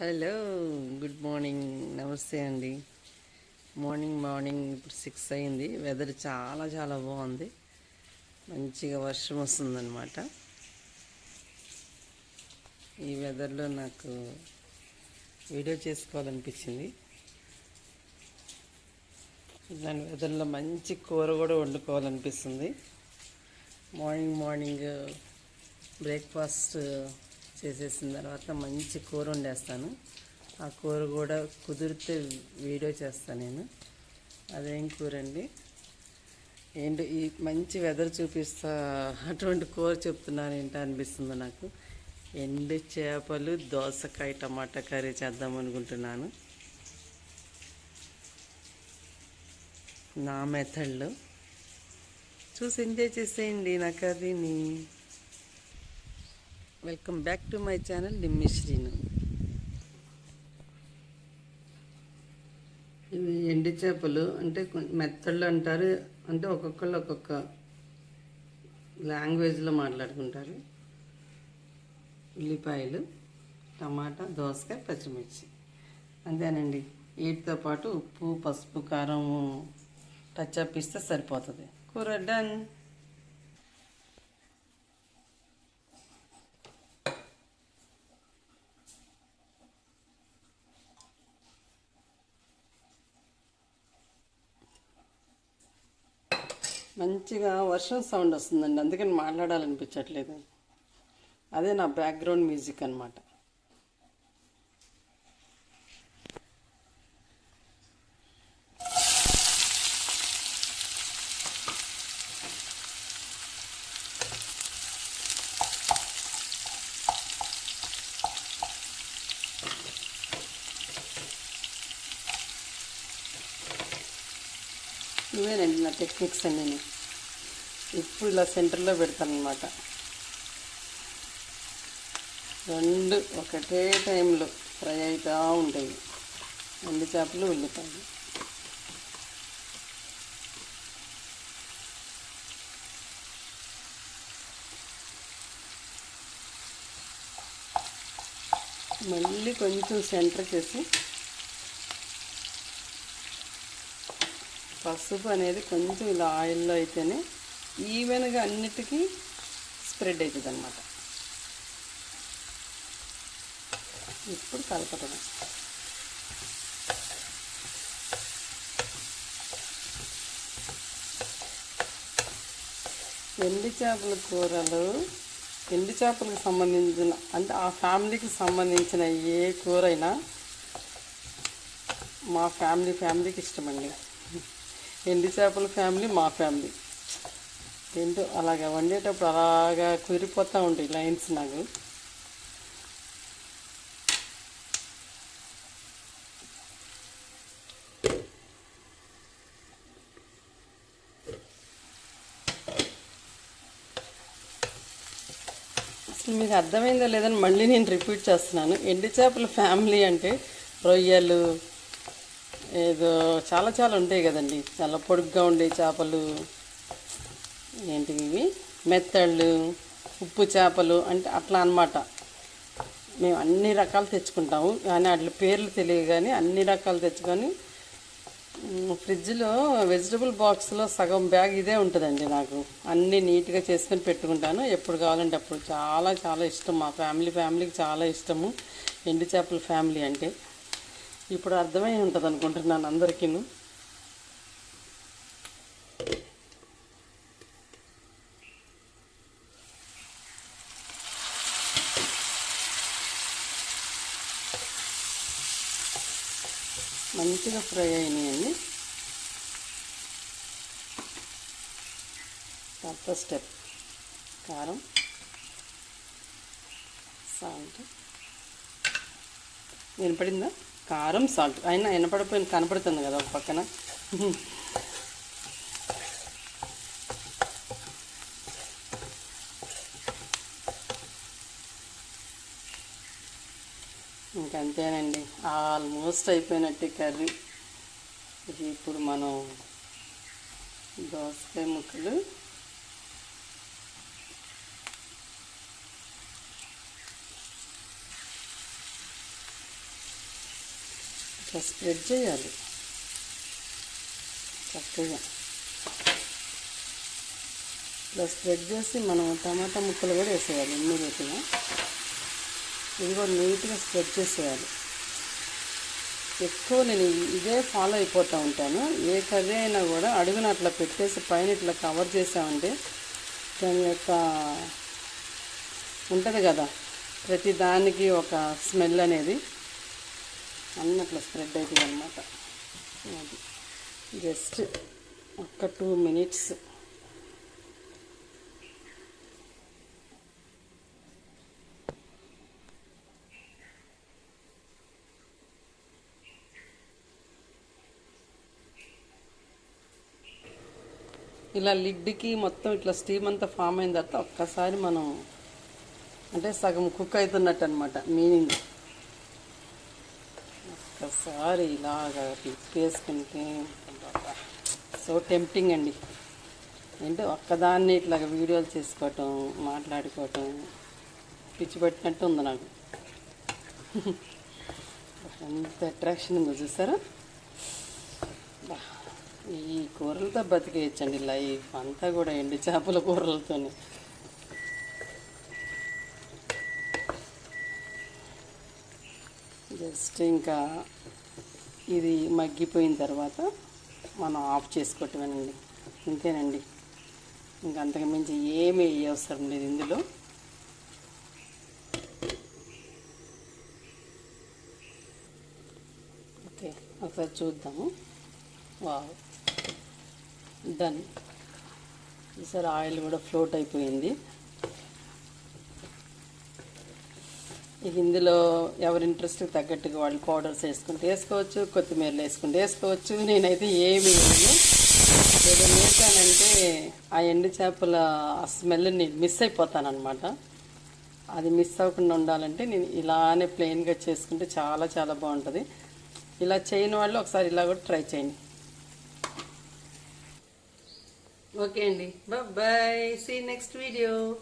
Hello good morning. నమస్తే అండి. Morning morning ఇప్పుడు సిక్స్ అయింది. వెదర్ చాలా చాలా బాగుంది. మంచిగా వర్షం వస్తుందన్నమాట. ఈ వెదర్లో నాకు వీడియో చేసుకోవాలనిపించింది. దాని వెదర్లో మంచి కూర కూడా వండుకోవాలనిపిస్తుంది. మార్నింగ్ మార్నింగ్ బ్రేక్ఫాస్ట్ చేసేసిన తర్వాత మంచి కూర వండేస్తాను. ఆ కూర కూడా కుదిరితే వీడియో చేస్తాను నేను. అదేం కూర అండి? ఏంటి ఈ మంచి వెదర్ చూపిస్తా అటువంటి కూర చెప్తున్నాను ఏంటో అనిపిస్తుంది నాకు. ఎండు చేపలు దోసకాయ టమాటా కర్రీ చేద్దాం అనుకుంటున్నాను. నా మెథడ్లో. చూసి ఎంజాయ్ చేసేయండి నా కర్రీని. Welcome back to my channel Nimmisrinu ఇవి ఎండి చేపలు అంటే మెత్తళ్ళు అంటారు అంటే ఒక్కొక్కళ్ళు ఒక్కొక్క లాంగ్వేజ్లో మాట్లాడుకుంటారు. ఉల్లిపాయలు టమాటా దోసకాయ పచ్చిమిర్చి. అంతేనండి. వీటితో పాటు ఉప్పు పసుపు కారం టచ్ అప్ ఇస్తే సరిపోతుంది. కూర డన్. మంచిగా వర్షం సౌండ్ వస్తుందండి. అందుకని మాట్లాడాలనిపించట్లేదు. అదే నా బ్యాక్గ్రౌండ్ మ్యూజిక్ అనమాట ఇవేనండి నా టెక్నిక్స్ అన్నీ నేను ఇప్పుడు ఇలా సెంటర్లో పెడతాను అనమాట రెండు ఒకటే టైంలో ఫ్రై అవుతూ ఉంటాయి. ఎండు చేపలు ఉల్లిపాయలు. మళ్ళీ కొంచెం సెంటర్ చేసి పసుపు అనేది కొంచెం ఇలా ఆయిల్లో అయితేనే ఈవెన్గా అన్నిటికీ స్ప్రెడ్ అవుతుంది అనమాట ఇప్పుడు కలపటం ఎండి చేపల కూరలు ఎండి చేపలకు సంబంధించిన అంటే ఆ ఫ్యామిలీకి సంబంధించిన ఏ కూర అయినా మా ఫ్యామిలీ ఫ్యామిలీకి ఇష్టమండి. ఎండి చేపల ఫ్యామిలీ మా ఫ్యామిలీ. ఏంటో అలాగా వండేటప్పుడు అలాగా కుదిరిపోతూ ఉంటాయి లైన్స్ నాకు. అసలు మీకు అర్థమైందో లేదని మళ్ళీ నేను రిపీట్ చేస్తున్నాను. ఎండి చేపల ఫ్యామిలీ అంటే రొయ్యలు ఏదో చాలా చాలా ఉంటాయి కదండి. చాలా పొడుగ్గా ఉండే చేపలు. ఏంటివి ఇవి? మెత్తళ్ళు ఉప్పు చేపలు అంటే అట్లా అన్నమాట. మేము అన్ని రకాలు తెచ్చుకుంటాము. కానీ వాటి పేర్లు తెలియదు కానీ అన్ని రకాలు తెచ్చుకొని ఫ్రిడ్జ్లో వెజిటబుల్ బాక్స్లో సగం బ్యాగ్ ఇదే ఉంటుందండి నాకు. అన్నీ నీట్గా చేసుకొని పెట్టుకుంటాను. ఎప్పుడు కావాలంటే అప్పుడు. చాలా చాలా ఇష్టం. మా ఫ్యామిలీ ఫ్యామిలీకి చాలా ఇష్టము. ఎండు చేపల ఫ్యామిలీ అంటే. ఇప్పుడు అర్థమై ఉంటుంది అనుకుంటున్నాను అందరికీ మంచిగా ఫ్రై అయినాయండి. తర్వాత స్టెప్. కారం సాల్ట్. పడిందా? కారం సాల్ట్. అయినా వినపడిపోయిన కనపడుతుంది కదా ఒక పక్కన. ఇంకంతేనండి. ఆల్మోస్ట్ అయిపోయినట్టే కర్రీ. ఇది ఇప్పుడు మనం దోసకాయ ముక్కలు. ఇట్లా స్ప్రెడ్ చేయాలి. చక్కగా. ఇట్లా స్ప్రెడ్ చేసి మనం టమాటా ముక్కలు కూడా వేసేయాలి ఇమ్మీడియట్గా. ఇది కూడా నీట్గా స్ప్రెడ్ చేసేయాలి. ఎక్కువ నేను ఇదే ఫాలో అయిపోతూ ఉంటాను. ఏ కర్రీ అయినా కూడా అడుగున అట్లా పెట్టేసి పైన ఇట్లా కవర్ చేసామంటే దాని యొక్క ఉంటుంది కదా ప్రతి దానికి ఒక స్మెల్ అనేది. అన్నీ అట్లా స్ప్రెడ్ అవుతుంది అనమాట అది. జస్ట్ ఒక్క టూ మినిట్స్. ఇలా లిడ్కి మొత్తం ఇట్లా స్టీమ్ అంతా ఫామ్ అయిన తర్వాత ఒక్కసారి మనం అంటే సగం కుక్ అవుతున్నట్టు అనమాట మీనింగ్. ఒకసారి ఇలాగా తిప్పేసుకుంటే సో టెంప్టింగ్ అండి. ఏంటో ఒక్కదాన్ని ఇట్లా వీడియోలు చేసుకోవటం మాట్లాడుకోవటం పిచ్చి పెట్టినట్టు ఉంది నాకు. ఎంత అట్రాక్షన్ ఉందో చూసారా? ఈ కూరలతో బతికేయచ్చండి లైఫ్. అంతా కూడా ఎండు చేపల కూరలతోనే. జస్ట్ ఇంకా ఇది మగ్గిపోయిన తర్వాత మనం ఆఫ్ చేసుకోవటమేనండి. ఇంతేనండి. ఇంకా అంతకు మించి ఏమీ అవసరం లేదు ఇందులో. ఓకే ఒకసారి చూద్దాము. వావ్. డన్. ఈసారి ఆయిల్ కూడా ఫ్లోట్ అయిపోయింది. ఇక ఇందులో ఎవరి ఇంట్రెస్ట్ తగ్గట్టుగా వాళ్ళు పౌడర్స్ వేసుకుంటే వేసుకోవచ్చు కొత్తిమీరలు వేసుకుంటే వేసుకోవచ్చు. నేనైతే ఏమి వేయను. ఏదో వేసానంటే ఆ ఎండు చేపల ఆ నేను మిస్ అయిపోతానమాట అది మిస్ అవ్వకుండా ఉండాలంటే నేను ఇలానే ప్లెయిన్గా చేసుకుంటే చాలా చాలా బాగుంటుంది. ఇలా చేయని వాళ్ళు ఒకసారి ఇలా కూడా ట్రై చేయండి. ఓకే అండి. బాయ్. See next video